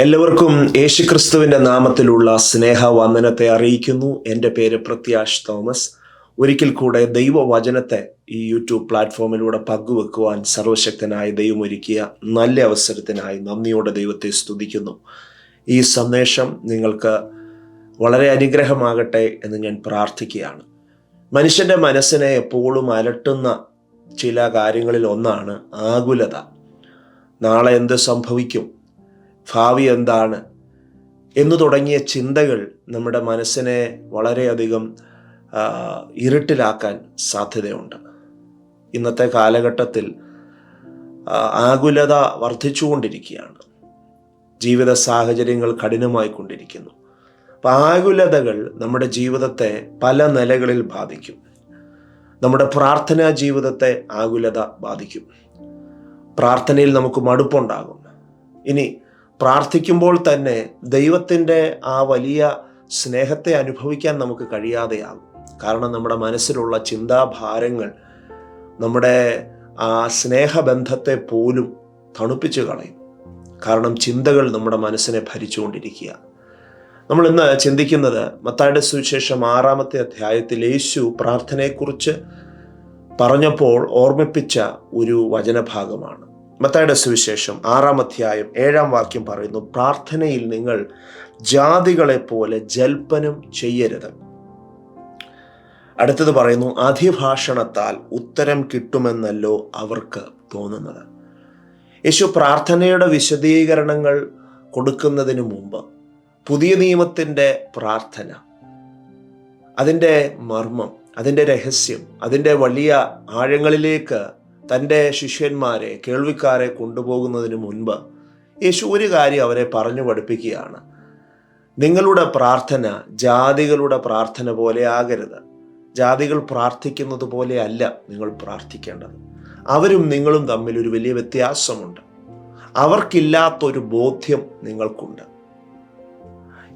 എല്ലാവർക്കും യേശുക്രിസ്തുവിന്റെ നാമത്തിലുള്ള സ്നേഹവന്ദനത്തെ അറിയിക്കുന്നു. എന്റെ പേര് പ്രത്യാഷ് തോമസ്. ഒരിക്കൽ കൂടെ ദൈവവചനത്തെ ഈ യൂട്യൂബ് പ്ലാറ്റ്ഫോമിലൂടെ പങ്കുവെക്കുവാൻ സർവശക്തനായ ദൈവം ഒരുക്കിയ നല്ല അവസരത്തിനായി നന്ദിയോടെ ദൈവത്തെ സ്തുതിക്കുന്നു. ഈ സന്ദേശം നിങ്ങൾക്ക് വളരെ അനുഗ്രഹമാകട്ടെ എന്ന് ഞാൻ പ്രാർത്ഥിക്കുകയാണ്. മനുഷ്യന്റെ മനസ്സിനെ എപ്പോഴും അലട്ടുന്ന ചില കാര്യങ്ങളിൽ ഒന്നാണ് ആകുലത. നാളെ എന്ത് സംഭവിക്കും? ഭാവി എന്താണ് എന്നു തുടങ്ങിയ ചിന്തകൾ നമ്മുടെ മനസ്സിനെ വളരെയധികം ഇരുട്ടിലാക്കാൻ സാധ്യതയുണ്ട്. ഇന്നത്തെ കാലഘട്ടത്തിൽ ആകുലത വർദ്ധിച്ചുകൊണ്ടിരിക്കുകയാണ്. ജീവിത സാഹചര്യങ്ങൾ കഠിനമായിക്കൊണ്ടിരിക്കുന്നു അപ്പം ആകുലതകൾ നമ്മുടെ ജീവിതത്തെ പല നിലകളിൽ ബാധിക്കും. നമ്മുടെ പ്രാർത്ഥനാ ജീവിതത്തെ ആകുലത ബാധിക്കും. പ്രാർത്ഥനയിൽ നമുക്ക് മടുപ്പുണ്ടാകും. ഇനി പ്രാർത്ഥിക്കുമ്പോൾ തന്നെ ദൈവത്തിന്റെ ആ വലിയ സ്നേഹത്തെ അനുഭവിക്കാൻ നമുക്ക് കഴിയാതെയാകും. കാരണം നമ്മുടെ മനസ്സിലുള്ള ചിന്താഭാരങ്ങൾ നമ്മുടെ ആ സ്നേഹബന്ധത്തെ പോലും തണുപ്പിച്ചു കളയും. കാരണം ചിന്തകൾ നമ്മുടെ മനസ്സിനെ ഭരിച്ചുകൊണ്ടിരിക്കുക. നമ്മൾ ഇന്ന് ചിന്തിക്കുന്നത് മത്തായുടെ സുവിശേഷം ആറാമത്തെ അധ്യായത്തിൽ യേശു പ്രാർത്ഥനയെക്കുറിച്ച് പറഞ്ഞപ്പോൾ ഓർമ്മിപ്പിച്ച ഒരു വചനഭാഗമാണ്. മത്തായുടെ സുവിശേഷം ആറാം അധ്യായം ഏഴാം വാക്യം പറയുന്നു പ്രാർത്ഥനയിൽ നിങ്ങൾ ജാതികളെ പോലെ ജൽപ്പനം ചെയ്യരുത്. അടുത്തത് പറയുന്നു അധിഭാഷണത്താൽ ഉത്തരം കിട്ടുമെന്നല്ലോ അവർക്ക് തോന്നുന്നത്. യേശു പ്രാർത്ഥനയുടെ വിശദീകരണങ്ങൾ കൊടുക്കുന്നതിന് മുമ്പ് പുതിയ നിയമത്തിന്റെ പ്രാർത്ഥന അതിന്റെ മർമ്മം അതിന്റെ രഹസ്യം അതിന്റെ വലിയ ആഴങ്ങളിലേക്ക് തന്റെ ശിഷ്യന്മാരെ കേൾവിക്കാരെ കൊണ്ടുപോകുന്നതിന് മുൻപ് യേശു ഒരു കാര്യം അവരെ പറഞ്ഞു പഠിപ്പിക്കുകയാണ്. നിങ്ങളുടെ പ്രാർത്ഥന ജാതികളുടെ പ്രാർത്ഥന പോലെ ആകരുത്. ജാതികൾ പ്രാർത്ഥിക്കുന്നത് പോലെ അല്ല നിങ്ങൾ പ്രാർത്ഥിക്കേണ്ടത്. അവരും നിങ്ങളും തമ്മിൽ ഒരു വലിയ വ്യത്യാസമുണ്ട്. അവർക്കില്ലാത്തൊരു ബോധ്യം നിങ്ങൾക്കുണ്ട്.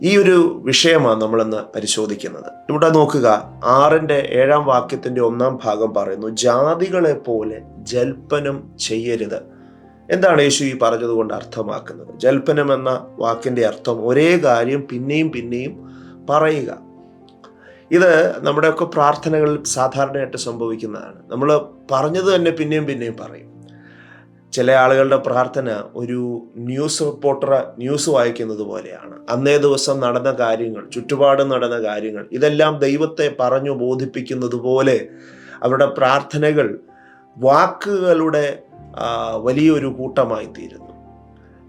ഈ ഒരു വിഷയമാണ് നമ്മളിന്ന് പരിശോധിക്കുന്നത്. ഇവിടെ നോക്കുക ആറിന്റെ ഏഴാം വാക്യത്തിന്റെ ഒന്നാം ഭാഗം പറയുന്നു ജാതികളെ പോലെ ജൽപ്പനം ചെയ്യരുത്. എന്താണ് യേശു ഈ പറഞ്ഞതുകൊണ്ട് അർത്ഥമാക്കുന്നത്? ജൽപ്പനം എന്ന വാക്കിന്റെ അർത്ഥം ഒരേ കാര്യം പിന്നെയും പിന്നെയും പറയുക. ഇത് നമ്മുടെയൊക്കെ പ്രാർത്ഥനകളിൽ സാധാരണയായിട്ട് സംഭവിക്കുന്നതാണ്. നമ്മൾ പറഞ്ഞത് തന്നെ പിന്നെയും പിന്നെയും പറയും. ചില ആളുകളുടെ പ്രാർത്ഥന ഒരു ന്യൂസ് റിപ്പോർട്ടർ ന്യൂസ് വായിക്കുന്നത് പോലെയാണ്. അന്നേ ദിവസം നടന്ന കാര്യങ്ങൾ ചുറ്റുപാടും നടന്ന കാര്യങ്ങൾ ഇതെല്ലാം ദൈവത്തെ പറഞ്ഞു ബോധിപ്പിക്കുന്നത് പോലെ അവരുടെ പ്രാർത്ഥനകൾ വാക്കുകളുടെ വലിയൊരു കൂട്ടമായി തീരുന്നു.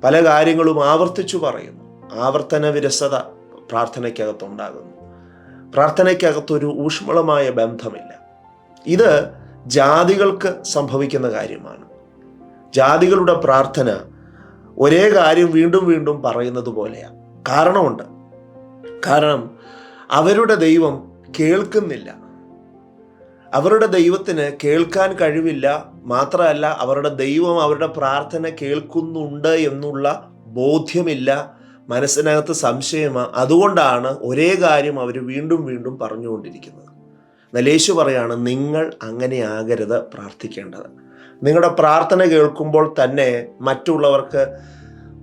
പല കാര്യങ്ങളും ആവർത്തിച്ചു പറയുന്നു. ആവർത്തന വിരസത പ്രാർത്ഥനയ്ക്കകത്തുണ്ടാകുന്നു പ്രാർത്ഥനയ്ക്കകത്തൊരു ഊഷ്മളമായ ബന്ധമില്ല. ഇത് ജാതികൾക്ക് സംഭവിക്കുന്ന കാര്യമാണ്. ജാതികളുടെ പ്രാർത്ഥന ഒരേ കാര്യം വീണ്ടും വീണ്ടും പറയുന്നത് പോലെയാണ്. കാരണമുണ്ട്. കാരണം അവരുടെ ദൈവം കേൾക്കുന്നില്ല. അവരുടെ ദൈവത്തിന് കേൾക്കാൻ കഴിവില്ല. മാത്രമല്ല അവരുടെ ദൈവം അവരുടെ പ്രാർത്ഥന കേൾക്കുന്നുണ്ട് എന്നുള്ള ബോധ്യമില്ല. മനസ്സിനകത്ത് സംശയമാണ് അതുകൊണ്ടാണ് ഒരേ കാര്യം അവർ വീണ്ടും വീണ്ടും പറഞ്ഞുകൊണ്ടിരിക്കുന്നത്. യേശു പറയാണ് നിങ്ങൾ അങ്ങനെ ആകരുത് പ്രാർത്ഥിക്കേണ്ടത്. നിങ്ങളുടെ പ്രാർത്ഥന കേൾക്കുമ്പോൾ തന്നെ മറ്റുള്ളവർക്ക്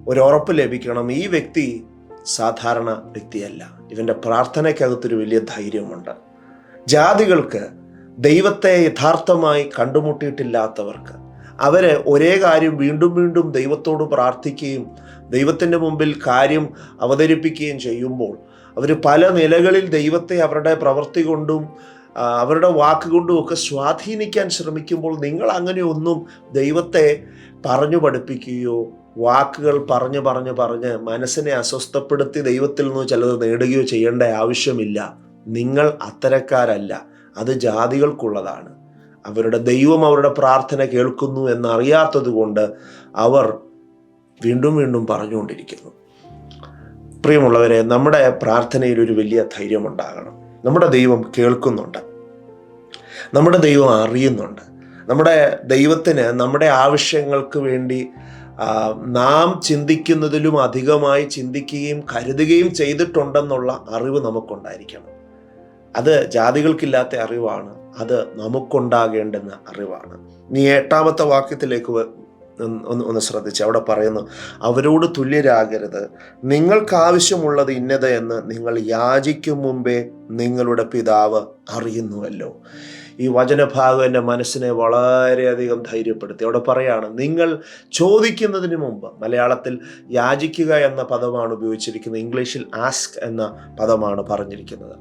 ഒരു ഉറപ്പ് ലഭിക്കണം. ഈ വ്യക്തി സാധാരണ വ്യക്തിയല്ല. ഇവന്റെ പ്രാർത്ഥനയ്ക്കകത്തൊരു വലിയ ധൈര്യമുണ്ട്. ജാതികൾക്ക് ദൈവത്തെ യഥാർത്ഥമായി കണ്ടുമുട്ടിയിട്ടില്ലാത്തവർക്ക് അവർ ഒരേ കാര്യം വീണ്ടും വീണ്ടും ദൈവത്തോട് പ്രാർത്ഥിക്കുകയും ദൈവത്തിന്റെ മുമ്പിൽ കാര്യം അവതരിപ്പിക്കുകയും ചെയ്യുമ്പോൾ അവർ പല നിലകളിൽ ദൈവത്തെ അവരുടെ പ്രവൃത്തി കൊണ്ടും അവരുടെ വാക്കുകൊണ്ടും ഒക്കെ സ്വാധീനിക്കാൻ ശ്രമിക്കുമ്പോൾ നിങ്ങൾ അങ്ങനെയൊന്നും ദൈവത്തെ പറഞ്ഞു പഠിപ്പിക്കുകയോ വാക്കുകൾ പറഞ്ഞ് പറഞ്ഞ് പറഞ്ഞ് മനസ്സിനെ അസ്വസ്ഥപ്പെടുത്തി ദൈവത്തിൽ നിന്ന് ചിലത് നേടുകയോ ചെയ്യേണ്ട ആവശ്യമില്ല. നിങ്ങൾ അത്തരക്കാരല്ല. അത് ജാതികൾക്കുള്ളതാണ്. അവരുടെ ദൈവം അവരുടെ പ്രാർത്ഥന കേൾക്കുന്നു എന്നറിയാത്തത് കൊണ്ട് അവർ വീണ്ടും വീണ്ടും പറഞ്ഞുകൊണ്ടിരിക്കുന്നു. പ്രിയമുള്ളവരെ നമ്മുടെ പ്രാർത്ഥനയിൽ ഒരു വലിയ ധൈര്യമുണ്ടാകണം നമ്മുടെ ദൈവം കേൾക്കുന്നുണ്ട്. നമ്മുടെ ദൈവം അറിയുന്നുണ്ട്. നമ്മുടെ ദൈവത്തിന് നമ്മുടെ ആവശ്യങ്ങൾക്ക് വേണ്ടി നാം ചിന്തിക്കുന്നതിലും അധികമായി ചിന്തിക്കുകയും കരുതുകയും ചെയ്തിട്ടുണ്ടെന്നുള്ള അറിവ് നമുക്കുണ്ടായിരിക്കണം. അത് ജാതികൾക്കില്ലാത്ത അറിവാണ്. അത് നമുക്കുണ്ടാകേണ്ടെന്ന അറിവാണ്. നീ എട്ടാമത്തെ വാക്യത്തിലേക്ക് ഒന്ന് ഒന്ന് ശ്രദ്ധിച്ച് അവിടെ പറയുന്നു അവരോട് തുല്യരാകരുത്. നിങ്ങൾക്ക് ആവശ്യമുള്ളത് ഇന്നത എന്ന് നിങ്ങൾ യാചിക്കും മുമ്പേ നിങ്ങളുടെ പിതാവ് അറിയുന്നുവല്ലോ. ഈ വചനഭാഗം എന്റെ മനസ്സിനെ വളരെയധികം ധൈര്യപ്പെടുത്തി. അവിടെ പറയാണ് നിങ്ങൾ ചോദിക്കുന്നതിന് മുമ്പ് മലയാളത്തിൽ യാചിക്കുക എന്ന പദമാണ് ഉപയോഗിച്ചിരിക്കുന്നത്. ഇംഗ്ലീഷിൽ ആസ്ക് എന്ന പദമാണ് പറഞ്ഞിരിക്കുന്നത്.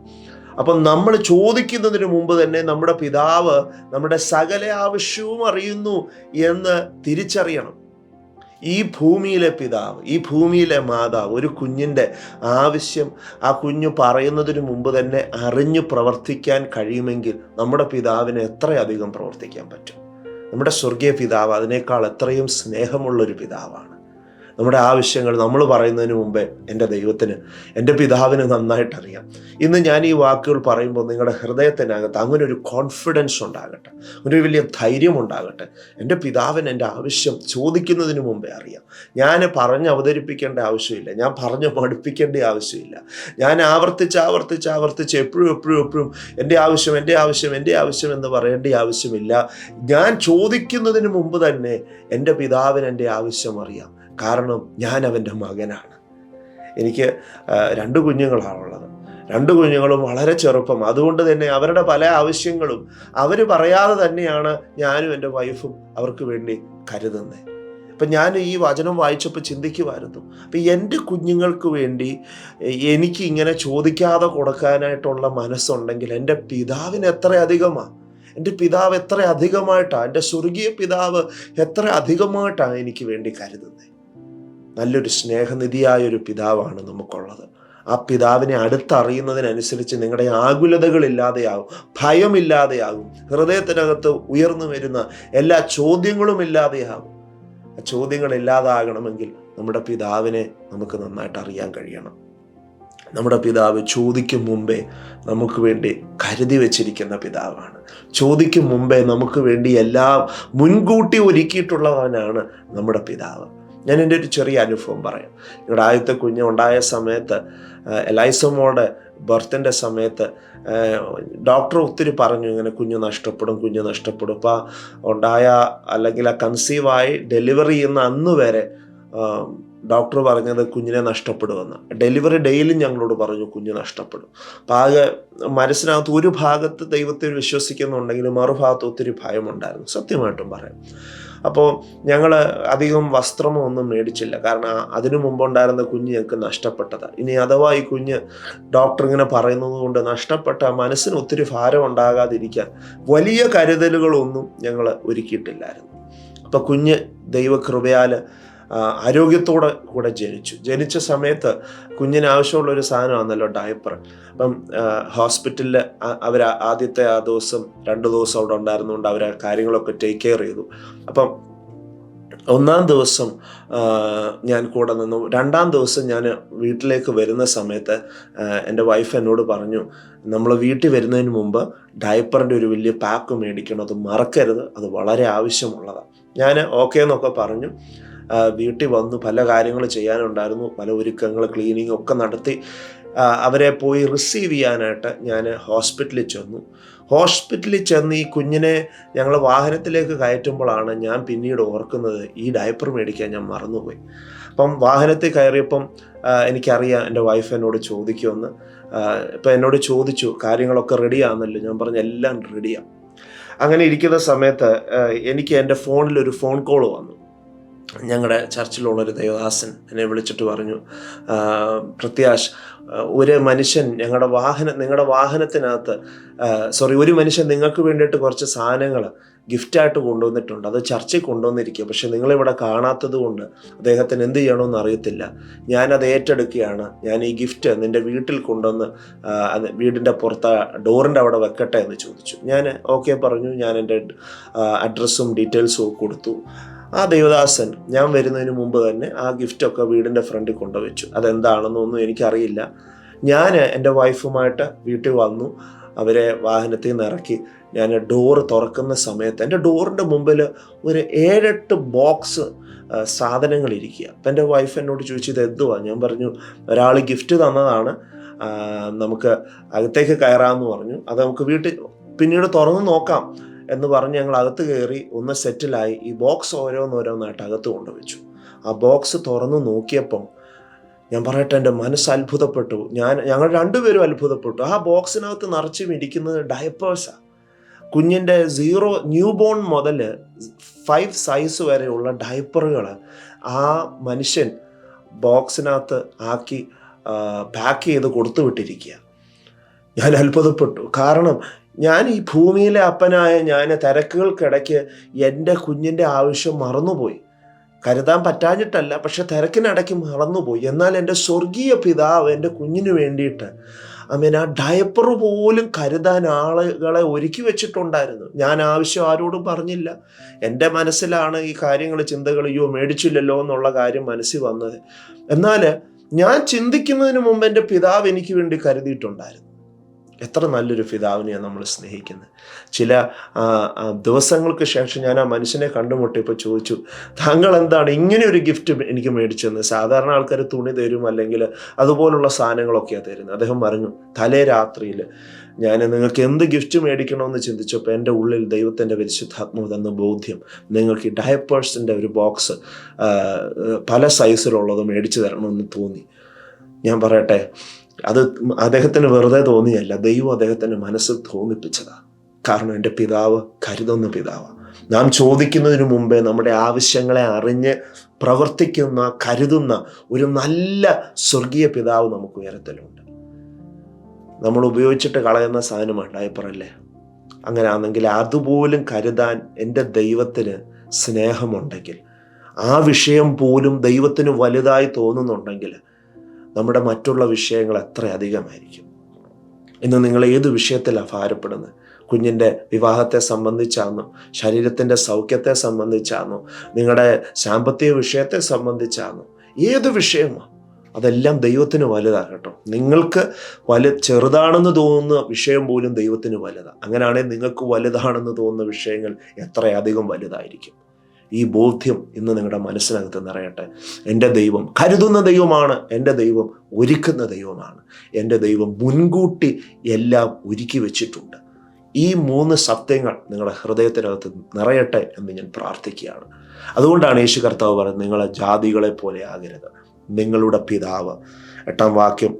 അപ്പം നമ്മൾ ചോദിക്കുന്നതിന് മുമ്പ് തന്നെ നമ്മുടെ പിതാവ് നമ്മുടെ സകല ആവശ്യവും അറിയുന്നു എന്ന് തിരിച്ചറിയണം. ഈ ഭൂമിയിലെ പിതാവ് ഈ ഭൂമിയിലെ മാതാവ് ഒരു കുഞ്ഞിന്റെ ആവശ്യം ആ കുഞ്ഞു പറയുന്നതിന് മുമ്പ് തന്നെ അറിഞ്ഞു പ്രവർത്തിക്കാൻ കഴിയുമെങ്കിൽ നമ്മുടെ പിതാവിന് എത്രയധികം പ്രവർത്തിക്കാൻ പറ്റും? നമ്മുടെ സ്വർഗീയ പിതാവ് അതിനേക്കാൾ എത്രയും സ്നേഹമുള്ളൊരു പിതാവാണ്. നമ്മുടെ ആവശ്യങ്ങൾ നമ്മൾ പറയുന്നതിന് മുമ്പേ എന്റെ ദൈവത്തിന് എന്റെ പിതാവിന് നന്നായിട്ട് അറിയാം. ഇന്ന് ഞാൻ ഈ വാക്കുകൾ പറയുമ്പോൾ നിങ്ങളുടെ ഹൃദയത്തിനകത്ത് അങ്ങനെ ഒരു കോൺഫിഡൻസ് ഉണ്ടാകട്ടെ. ഒരു വലിയ ധൈര്യം ഉണ്ടാകട്ടെ. എന്റെ പിതാവിന് എന്റെ ആവശ്യം ചോദിക്കുന്നതിന് മുമ്പേ അറിയാം. ഞാൻ പറഞ്ഞ് അവതരിപ്പിക്കേണ്ട ആവശ്യമില്ല. ഞാൻ പറഞ്ഞ് പഠിപ്പിക്കേണ്ട ആവശ്യമില്ല. ഞാൻ ആവർത്തിച്ച് ആവർത്തിച്ച് ആവർത്തിച്ച് എപ്പോഴും എപ്പോഴും എപ്പോഴും എന്റെ ആവശ്യം എന്റെ ആവശ്യം എന്റെ ആവശ്യം എന്ന് പറയേണ്ട ആവശ്യമില്ല. ഞാൻ ചോദിക്കുന്നതിന് മുമ്പ് തന്നെ എന്റെ പിതാവിന് എന്റെ ആവശ്യം അറിയാം. കാരണം ഞാൻ അവന്റെ മകനാണ്. എനിക്ക് രണ്ട് കുഞ്ഞുങ്ങളാണുള്ളത്. രണ്ട് കുഞ്ഞുങ്ങളും വളരെ ചെറുപ്പം. അതുകൊണ്ട് തന്നെ അവരുടെ പല ആവശ്യങ്ങളും അവർ പറയാതെ തന്നെയാണ് ഞാനും എന്റെ വൈഫും അവർക്ക് വേണ്ടി കരുതുന്നത് അപ്പം ഞാൻ ഈ വചനം വായിച്ചപ്പോൾ ചിന്തിക്കുമായിരുന്നു. അപ്പം എന്റെ കുഞ്ഞുങ്ങൾക്ക് വേണ്ടി എനിക്ക് ഇങ്ങനെ ചോദിക്കാതെ കൊടുക്കാനായിട്ടുള്ള മനസ്സുണ്ടെങ്കിൽ എന്റെ പിതാവിന് എത്ര അധികമാണ് എന്റെ പിതാവ് എത്ര അധികമായിട്ടാണ് എന്റെ സ്വർഗീയ പിതാവ് എത്ര അധികമായിട്ടാണ് എനിക്ക് വേണ്ടി കരുതുന്നത് നല്ലൊരു സ്നേഹനിധിയായ ഒരു പിതാവാണ് നമുക്കുള്ളത്. ആ പിതാവിനെ അടുത്തറിയുന്നതിനനുസരിച്ച് നിങ്ങളുടെ ആകുലതകളില്ലാതെയാകും ഭയമില്ലാതെയാകും ഹൃദയത്തിനകത്ത് ഉയർന്നു വരുന്ന എല്ലാ ചോദ്യങ്ങളും ഇല്ലാതെയാകും. ആ ചോദ്യങ്ങൾ ഇല്ലാതാകണമെങ്കിൽ നമ്മുടെ പിതാവിനെ നമുക്ക് നന്നായിട്ട് അറിയാൻ കഴിയണം. നമ്മുടെ പിതാവ് ചോദിക്കും മുമ്പേ നമുക്ക് വേണ്ടി കരുതി വച്ചിരിക്കുന്ന പിതാവാണ്. ചോദിക്കും മുമ്പേ നമുക്ക് വേണ്ടി എല്ലാം മുൻകൂട്ടി ഒരുക്കിയിട്ടുള്ളവനാണ് നമ്മുടെ പിതാവ്. ഞാൻ എന്റെ ഒരു ചെറിയ അനുഭവം പറയാം. ഞങ്ങളുടെ ആദ്യത്തെ കുഞ്ഞ് ഉണ്ടായ സമയത്ത് എലൈസമോടെ ബർത്തിന്റെ സമയത്ത് ഡോക്ടർ ഒത്തിരി പറഞ്ഞു ഇങ്ങനെ കുഞ്ഞ് നഷ്ടപ്പെടും കുഞ്ഞ് നഷ്ടപ്പെടും. അപ്പോൾ ഉണ്ടായ അല്ലെങ്കിൽ ആ കൺസീവായി ഡെലിവറി ചെയ്യുന്ന അന്ന് വരെ ഡോക്ടർ പറഞ്ഞത് കുഞ്ഞിനെ നഷ്ടപ്പെടുമെന്ന്. ഡെലിവറി ഡേയിലും ഞങ്ങളോട് പറഞ്ഞു കുഞ്ഞ് നഷ്ടപ്പെടും. അപ്പം ആകെ മനസ്സിനകത്ത് ഒരു ഭാഗത്ത് ദൈവത്തിൽ വിശ്വസിക്കുന്നുണ്ടെങ്കിലും മറുഭാഗത്ത് ഒത്തിരി ഭയമുണ്ടായിരുന്നു. സത്യമായിട്ടും പറയാം. അപ്പോൾ ഞങ്ങൾ അധികം വസ്ത്രമോ ഒന്നും മേടിച്ചില്ല. കാരണം അതിനു മുമ്പുണ്ടായിരുന്ന കുഞ്ഞ് ഞങ്ങൾക്ക് നഷ്ടപ്പെട്ടതാണ് ഇനി അഥവാ ഈ കുഞ്ഞ് ഡോക്ടർ ഇങ്ങനെ പറയുന്നത് കൊണ്ട് നഷ്ടപ്പെട്ട മനസ്സിന് ഒത്തിരി ഭാരം ഉണ്ടാകാതിരിക്കാൻ വലിയ കരുതലുകളൊന്നും ഞങ്ങൾ ഒരുക്കിയിട്ടില്ലായിരുന്നു. അപ്പോൾ കുഞ്ഞ് ദൈവകൃപയാൽ ആരോഗ്യത്തോടെ കൂടെ ജനിച്ചു. ജനിച്ച സമയത്ത് കുഞ്ഞിന് ആവശ്യമുള്ള ഒരു സാധനമാണല്ലോ ഡയപ്പർ അപ്പം ഹോസ്പിറ്റലിൽ അവർ ആദ്യത്തെ ആ ദിവസം രണ്ട് ദിവസം അവിടെ ഉണ്ടായിരുന്നുകൊണ്ട് അവർ ആ കാര്യങ്ങളൊക്കെ ടേക്ക് കെയർ ചെയ്തു. അപ്പം ഒന്നാം ദിവസം ഞാൻ കൂടെ നിന്നു. രണ്ടാം ദിവസം ഞാൻ വീട്ടിലേക്ക് വരുന്ന സമയത്ത് എന്റെ വൈഫ് എന്നോട് പറഞ്ഞു നമ്മൾ വീട്ടിൽ വരുന്നതിന് മുമ്പ് ഡയപ്പറിന്റെ ഒരു വലിയ പാക്ക് മേടിക്കണം. അത് മറക്കരുത്. അത് വളരെ ആവശ്യമുള്ളതാണ് ഞാൻ ഓക്കെ എന്നൊക്കെ പറഞ്ഞു. വീട്ടിൽ വന്ന് പല കാര്യങ്ങൾ ചെയ്യാനുണ്ടായിരുന്നു. പല ഒരുക്കങ്ങൾ ക്ലീനിങ് ഒക്കെ നടത്തി. അവരെ പോയി റിസീവ് ചെയ്യാനായിട്ട് ഞാൻ ഹോസ്പിറ്റലിൽ ചെന്നു. ഹോസ്പിറ്റലിൽ ചെന്ന് ഈ കുഞ്ഞിനെ ഞങ്ങൾ വാഹനത്തിലേക്ക് കയറ്റുമ്പോഴാണ് ഞാൻ പിന്നീട് ഓർക്കുന്നത് ഈ ഡയപ്പർ മേടിക്കാൻ ഞാൻ മറന്നുപോയി. അപ്പം വാഹനത്തിൽ കയറിയപ്പം എനിക്കറിയാം എന്റെ വൈഫ് എന്നോട് ചോദിക്കുമെന്ന്. ഇപ്പം എന്നോട് ചോദിച്ചു കാര്യങ്ങളൊക്കെ റെഡിയാണെന്നല്ലോ ഞാൻ പറഞ്ഞു എല്ലാം റെഡിയാണ് അങ്ങനെ ഇരിക്കുന്ന സമയത്ത് എനിക്ക് എന്റെ ഫോണിൽ ഒരു ഫോൺ കോൾ വന്നു. ഞങ്ങളുടെ ചർച്ചിലുള്ളൊരു ദേവദാസൻ എന്നെ വിളിച്ചിട്ട് പറഞ്ഞു പ്രത്യാശ് ഒരു മനുഷ്യൻ ഞങ്ങളുടെ വാഹനം നിങ്ങളുടെ വാഹനത്തിനകത്ത് സോറി ഒരു മനുഷ്യൻ നിങ്ങൾക്ക് വേണ്ടിയിട്ട് കുറച്ച് സാധനങ്ങൾ ഗിഫ്റ്റായിട്ട് കൊണ്ടുവന്നിട്ടുണ്ട്. അത് ചർച്ചയിൽ കൊണ്ടുവന്നിരിക്കുക. പക്ഷേ നിങ്ങളിവിടെ കാണാത്തത് കൊണ്ട് അദ്ദേഹത്തിന് എന്ത് ചെയ്യണമെന്ന് അറിയത്തില്ല. ഞാനത് ഏറ്റെടുക്കുകയാണ്. ഞാൻ ഈ ഗിഫ്റ്റ് നിന്റെ വീട്ടിൽ കൊണ്ടുവന്ന് വീടിന്റെ പുറത്ത് ഡോറിന്റെ അവിടെ വെക്കട്ടെ എന്ന് ചോദിച്ചു. ഞാൻ ഓക്കെ പറഞ്ഞു. ഞാൻ എന്റെ അഡ്രസ്സും ഡീറ്റെയിൽസും കൊടുത്തു. ആ ദേവദാസൻ ഞാൻ വരുന്നതിന് മുമ്പ് തന്നെ ആ ഗിഫ്റ്റൊക്കെ വീടിന്റെ ഫ്രണ്ടിൽ കൊണ്ടുവച്ചു. അതെന്താണെന്നൊന്നും എനിക്കറിയില്ല. ഞാൻ എന്റെ വൈഫുമായിട്ട് വീട്ടിൽ വന്നു. അവരെ വാഹനത്തിൽ നിന്ന് ഇറക്കി. ഞാൻ ഡോറ് തുറക്കുന്ന സമയത്ത് എന്റെ ഡോറിന്റെ മുമ്പിൽ ഒരു ഏഴെട്ട് ബോക്സ് സാധനങ്ങൾ ഇരിക്കുക. അപ്പം എന്റെ വൈഫ് എന്നോട് ചോദിച്ചു ഇത് എന്തുവാ? ഞാൻ പറഞ്ഞു ഒരാൾ ഗിഫ്റ്റ് തന്നതാണ്. നമുക്ക് അകത്തേക്ക് കയറാമെന്ന് പറഞ്ഞു. അത് നമുക്ക് വീട്ടിൽ പിന്നീട് തുറന്ന് നോക്കാം. എന്ന് പറഞ്ഞ് ഞങ്ങൾ അകത്ത് കയറി ഒന്ന് സെറ്റിലായി ഈ ബോക്സ് ഓരോന്നോരോന്നായിട്ട് അകത്ത് കൊണ്ടുവച്ചു. ആ ബോക്സ് തുറന്നു നോക്കിയപ്പം ഞാൻ പറയട്ടെ എന്റെ മനസ്സ് അത്ഭുതപ്പെട്ടു. ഞാൻ ഞങ്ങൾ രണ്ടുപേരും അത്ഭുതപ്പെട്ടു. ആ ബോക്സിനകത്ത് നിറച്ച് ഇരിക്കുന്നത് ഡയപ്പേഴ്സാണ് കുഞ്ഞിന്റെ സീറോ ന്യൂ ബോൺ മുതൽ ഫൈവ് സൈസ് വരെയുള്ള ഡയപ്പറുകൾ ആ മനുഷ്യൻ ബോക്സിനകത്ത് ആക്കി പാക്ക് ചെയ്ത് കൊടുത്തു വിട്ടിരിക്കുക ഞാൻ അത്ഭുതപ്പെട്ടു. കാരണം ഞാൻ ഈ ഭൂമിയിലെ അപ്പനായ ഞാൻ തിരക്കുകൾക്കിടയ്ക്ക് എന്റെ കുഞ്ഞിന്റെ ആവശ്യം മറന്നുപോയി. കരുതാൻ പറ്റാഞ്ഞിട്ടല്ല പക്ഷെ തിരക്കിനിടയ്ക്ക് മറന്നുപോയി. എന്നാൽ എന്റെ സ്വർഗീയ പിതാവ് എന്റെ കുഞ്ഞിന് വേണ്ടിയിട്ട് അമീൻ ആ ഡയപ്പർ പോലും കരുതാൻ ആളുകളെ ഒരുക്കി വെച്ചിട്ടുണ്ടായിരുന്നു. ഞാൻ ആവശ്യം ആരോടും പറഞ്ഞില്ല. എന്റെ മനസ്സിലാണ് ഈ കാര്യങ്ങൾ ചിന്തകൾ അയ്യോ മേടിച്ചില്ലല്ലോ എന്നുള്ള കാര്യം മനസ്സിൽ വന്നത്. എന്നാൽ ഞാൻ ചിന്തിക്കുന്നതിന് മുമ്പ് എന്റെ പിതാവ് എനിക്ക് വേണ്ടി കരുതിയിട്ടുണ്ടായിരുന്നു. എത്ര നല്ലൊരു പിതാവിനെയാണ് നമ്മൾ സ്നേഹിക്കുന്നത്. ചില ദിവസങ്ങൾക്ക് ശേഷം ഞാൻ ആ മനുഷ്യനെ കണ്ടുമുട്ടിയപ്പോൾ ചോദിച്ചു താങ്കൾ എന്താണ് ഇങ്ങനെ ഒരു ഗിഫ്റ്റ് എനിക്ക് മേടിച്ചെന്ന്? സാധാരണ ആൾക്കാർ തുണി തരും അല്ലെങ്കിൽ അതുപോലുള്ള സാധനങ്ങളൊക്കെയാണ് തരുന്നത്. അദ്ദേഹം പറഞ്ഞു തലേ രാത്രിയിൽ ഞാൻ നിങ്ങൾക്ക് എന്ത് ഗിഫ്റ്റ് മേടിക്കണമെന്ന് ചിന്തിച്ചപ്പോൾ എന്റെ ഉള്ളിൽ ദൈവത്തിന്റെ പരിശുദ്ധാത്മാവ് തന്ന ബോധ്യം നിങ്ങൾക്ക് ഡയപ്പേഴ്സിന്റെ ഒരു ബോക്സ് പല സൈസിലുള്ളത് മേടിച്ചു തരണമെന്ന് തോന്നി. ഞാൻ പറയട്ടെ അത് അദ്ദേഹത്തിന് വെറുതെ തോന്നിയല്ല. ദൈവം അദ്ദേഹത്തിന്റെ മനസ്സിൽ തോന്നിപ്പിച്ചതാണ് കാരണം എന്റെ പിതാവ് കരുതുന്ന പിതാവ്. നാം ചോദിക്കുന്നതിന് മുമ്പേ നമ്മുടെ ആവശ്യങ്ങളെ അറിഞ്ഞ് പ്രവർത്തിക്കുന്ന കരുതുന്ന ഒരു നല്ല സ്വർഗീയ പിതാവ് നമുക്ക് ഉയരത്തിലുണ്ട്. നമ്മൾ ഉപയോഗിച്ചിട്ട് കളയുന്ന സാധനമാണ് ഡയപ്പറല്ലേ അങ്ങനെ ആണെങ്കിൽ അതുപോലും കരുതാൻ എന്റെ ദൈവത്തിന് സ്നേഹമുണ്ടെങ്കിൽ ആ വിഷയം പോലും ദൈവത്തിന് വലുതായി തോന്നുന്നുണ്ടെങ്കിൽ നമ്മുടെ മറ്റുള്ള വിഷയങ്ങൾ എത്ര അധികമായിരിക്കും? ഇന്ന് നിങ്ങൾ ഏത് വിഷയത്തിലാണ് ഭാരപ്പെടുന്നത്? കുഞ്ഞിന്റെ വിവാഹത്തെ സംബന്ധിച്ചാണോ ശരീരത്തിന്റെ സൗഖ്യത്തെ സംബന്ധിച്ചാണോ നിങ്ങളുടെ സാമ്പത്തിക വിഷയത്തെ സംബന്ധിച്ചാണോ ഏത് വിഷയമാണ് അതെല്ലാം ദൈവത്തിന് വലുതാണ് കേട്ടോ. നിങ്ങൾക്ക് വലു ചെറുതാണെന്ന് തോന്നുന്ന വിഷയം പോലും ദൈവത്തിന് വലുതാണ് അങ്ങനെയാണെങ്കിൽ നിങ്ങൾക്ക് വലുതാണെന്ന് തോന്നുന്ന വിഷയങ്ങൾ എത്രയധികം വലുതായിരിക്കും? ഈ ബോധ്യം ഇന്ന് നിങ്ങളുടെ മനസ്സിനകത്ത് നിറയട്ടെ. എന്റെ ദൈവം കരുതുന്ന ദൈവമാണ് എന്റെ ദൈവം ഒരുക്കുന്ന ദൈവമാണ്. എന്റെ ദൈവം മുൻകൂട്ടി എല്ലാം ഒരുക്കി വെച്ചിട്ടുണ്ട്. ഈ മൂന്ന് സത്യങ്ങൾ നിങ്ങളുടെ ഹൃദയത്തിനകത്ത് നിറയട്ടെ എന്ന് ഞാൻ പ്രാർത്ഥിക്കുകയാണ്. അതുകൊണ്ടാണ് യേശു കർത്താവ് പറയുന്നത് നിങ്ങളെ ജാതികളെ പോലെ ആകരുത്. നിങ്ങളുടെ പിതാവ്. എട്ടാം വാക്യം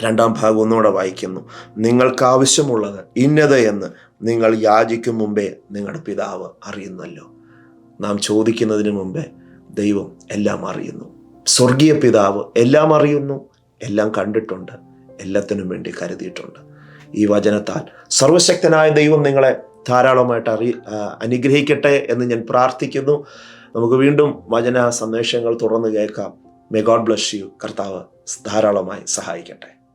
രണ്ടാം ഭാഗം ഒന്നുകൂടെ വായിക്കുന്നു. നിങ്ങൾക്ക് ആവശ്യമുള്ളത് ഇന്നത് എന്ന് നിങ്ങൾ യാചിക്കും മുമ്പേ നിങ്ങളുടെ പിതാവ് അറിയുന്നല്ലോ. നാം ചോദിക്കുന്നതിന് മുമ്പേ ദൈവം എല്ലാം അറിയുന്നു. സ്വർഗീയ പിതാവ് എല്ലാം അറിയുന്നു എല്ലാം കണ്ടിട്ടുണ്ട് എല്ലാത്തിനും വേണ്ടി കരുതിയിട്ടുണ്ട്. ഈ വചനത്താൽ സർവശക്തനായ ദൈവം നിങ്ങളെ ധാരാളമായിട്ട് അറി അനുഗ്രഹിക്കട്ടെ എന്ന് ഞാൻ പ്രാർത്ഥിക്കുന്നു. നമുക്ക് വീണ്ടും വചന സന്ദേശങ്ങൾ തുറന്നു കേൾക്കാം. മെ ഗോഡ് ബ്ലസ് യു കർത്താവ് ധാരാളമായി സഹായിക്കട്ടെ.